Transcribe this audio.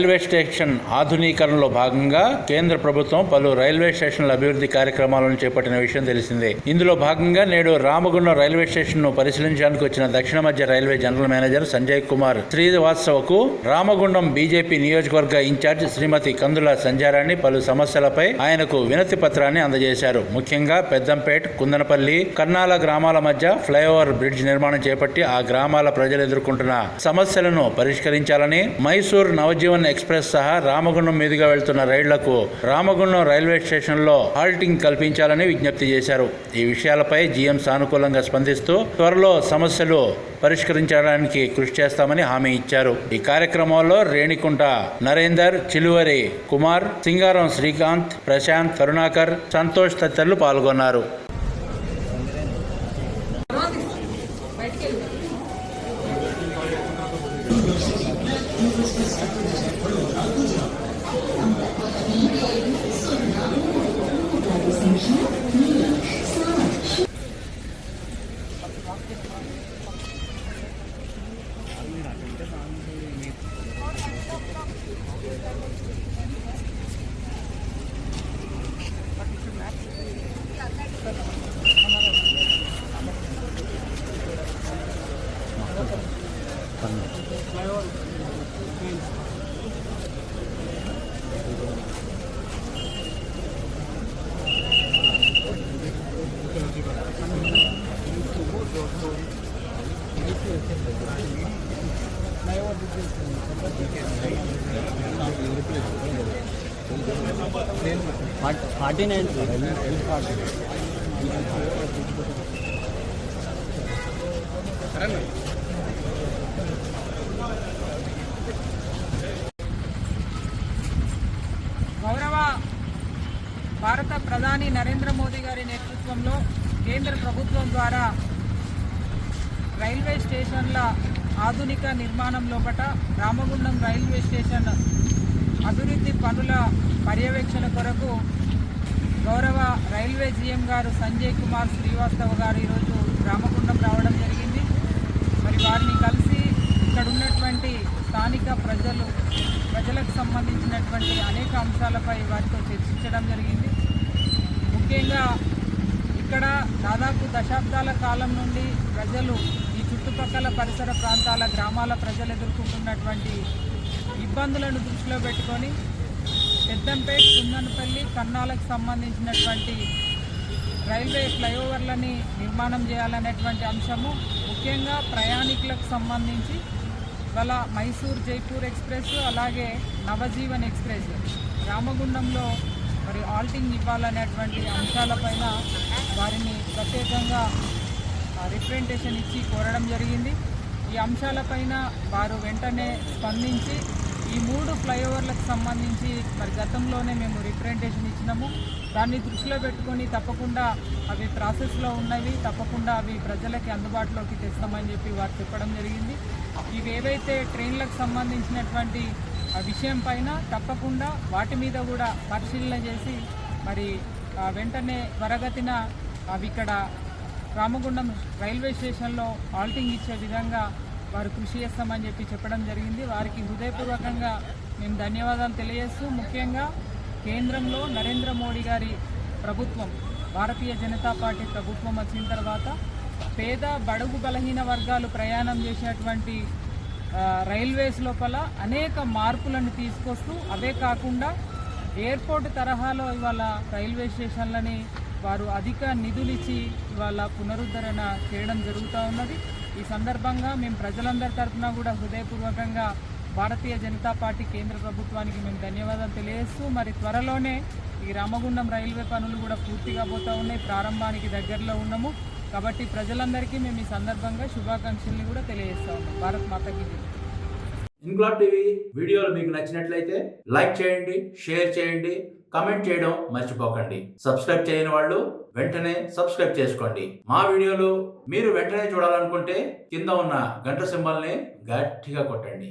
Railway station ఆధునీకరణలో భాగంగా కేంద్ర ప్రభుత్వం పలు రైల్వే స్టేషన్ల అభివృద్ధి కార్యక్రమాలను చేపట్టిన విషయం తెలిసిందే. ఇందులో భాగంగా నేడు రామగుండం రైల్వే స్టేషన్ను పరిశీలించడానికి వచ్చిన దక్షిణ మధ్య railway general manager Sanjay Kumar శ్రీవాత్సవకు Ramagundam BJP నియోజకవర్గ ఇన్ఛార్జ్ శ్రీమతి కందుల సంజారాణి పలు సమస్యలపై ఆయనకు వినతి పత్రాన్ని అందజేశారు. ముఖ్యంగా పెద్దంపేట్ కుందనపల్లి కర్నాల గ్రామాల మధ్య ఫ్లైఓవర్ బ్రిడ్జ్ నిర్మాణం చేపట్టి ఆ గ్రామాల ప్రజలు ఎదుర్కొంటున్న సమస్యలను పరిష్కరించాలని మైసూర్ నవజీవన్ ఎక్స్ప్రెస్ సహా రామగుండం మీదుగా వెళ్తున్న రైళ్ళకు రామగుండం రైల్వే స్టేషన్లో హాల్టింగ్ కల్పించాలని విజ్ఞప్తి చేశారు. ఈ విషయాలపై జీఎం సానుకూలంగా స్పందిస్తూ త్వరలో సమస్యలు పరిష్కరించడానికి కృషి చేస్తామని హామీ ఇచ్చారు. ఈ కార్యక్రమంలో రేణికుంట నరేందర్ చిలువరి కుమార్ సింగారం శ్రీకాంత్ ప్రశాంత్ కరుణాకర్ సంతోష్ తదితరులు పాల్గొన్నారు. छप्पन फार्टी नाइन फार्टी భారత ప్రధాని నరేంద్ర మోదీ గారి నేతృత్వంలో కేంద్ర ప్రభుత్వం ద్వారా రైల్వే స్టేషన్ల ఆధునిక నిర్మాణం లోపట రామగుండం రైల్వే స్టేషన్ అభివృద్ధి పనుల పర్యవేక్షణ కొరకు గౌరవ రైల్వే జీఎం గారు సంజయ్ కుమార్ శ్రీవాస్తవ్ గారు ఈరోజు రామగుండం రావడం జరిగింది. మరి వారిని కలిసి ఇక్కడ ఉన్నటువంటి స్థానిక ప్రజలు ప్రజలకు సంబంధించినటువంటి అనేక అంశాలపై వారితో చర్చించడం జరిగింది. ముఖ్యంగా ఇక్కడ దాదాపు దశాబ్దాల కాలం నుండి ప్రజలు ఈ చుట్టుపక్కల పరిసర ప్రాంతాల గ్రామాల ప్రజలు ఎదుర్కొంటున్నటువంటి ఇబ్బందులను దృష్టిలో పెట్టుకొని పెద్దంపేట కుందనపల్లి కన్నాలకు సంబంధించినటువంటి రైల్వే ఫ్లైఓవర్లని నిర్మాణం చేయాలనేటువంటి అంశము ముఖ్యంగా ప్రయాణికులకు సంబంధించి ఇవాళ మైసూర్ జైపూర్ ఎక్స్ప్రెస్ అలాగే నవజీవన్ ఎక్స్ప్రెస్ రామగుండంలో మరి ఆల్టింగ్ ఇవ్వాలనేటువంటి అంశాలపైన వారిని ప్రత్యేకంగా రిప్రజెంటేషన్ ఇచ్చి కోరడం జరిగింది. ఈ అంశాలపైన వారు వెంటనే స్పందించి ఈ మూడు ఫ్లైఓవర్లకు సంబంధించి మరి గతంలోనే మేము రిప్రజెంటేషన్ ఇచ్చినాము. దాన్ని దృష్టిలో పెట్టుకొని తప్పకుండా అవి ప్రాసెస్లో ఉన్నవి తప్పకుండా అవి ప్రజలకి అందుబాటులోకి తెస్తామని చెప్పి వారు చెప్పడం జరిగింది. ఇవి ఏవైతే ట్రైన్లకు సంబంధించినటువంటి ఆ విషయం పైన తప్పకుండా వాటి మీద కూడా పరిశీలన చేసి మరి వెంటనే త్వరగతిన అవి ఇక్కడ రామగుండం రైల్వే స్టేషన్లో ఆల్టింగ్ ఇచ్చే విధంగా వారు కృషి చేస్తామని చెప్పి చెప్పడం జరిగింది. వారికి హృదయపూర్వకంగా మేము ధన్యవాదాలు తెలియజేస్తూ ముఖ్యంగా కేంద్రంలో నరేంద్ర మోడీ గారి ప్రభుత్వం భారతీయ జనతా పార్టీ ప్రభుత్వం వచ్చిన తర్వాత పేద బడుగు బలహీన వర్గాలు ప్రయాణం చేసేటువంటి రైల్వేస్ లోపల అనేక మార్పులను తీసుకొస్తూ అవే కాకుండా ఎయిర్పోర్ట్ తరహాలో ఇవాళ రైల్వే స్టేషన్లని వారు అధిక నిధులిచ్చి ఇవాళ పునరుద్ధరణ చేయడం జరుగుతూ ఉన్నది. ఈ సందర్భంగా మేము ప్రజలందరి తరఫున కూడా హృదయపూర్వకంగా భారతీయ జనతా పార్టీ కేంద్ర ప్రభుత్వానికి మేము ధన్యవాదాలు తెలియజేస్తూ మరి త్వరలోనే ఈ రామగుండం రైల్వే పనులు కూడా పూర్తిగా పోతూ ఉన్నాయి. ప్రారంభానికి దగ్గరలో ఉన్నాము. కాబట్టి ప్రజలందరికీ మేము ఈ సందర్భంగా శుభాకాంక్షల్ని కూడా తెలియజేస్తా ఉన్నాం. భారత్ మాతకి ఇంక్లాబ్ టీవీ వీడియోలు మీకు నచ్చినట్లయితే లైక్ చేయండి షేర్ చేయండి కమెంట్ చేయడం మర్చిపోకండి. సబ్స్క్రైబ్ చేయని వాళ్ళు వెంటనే సబ్స్క్రైబ్ చేసుకోండి. మా వీడియోలు మీరు వెంటనే చూడాలనుకుంటే కింద ఉన్న గంట సింబల్ని గట్టిగా కొట్టండి.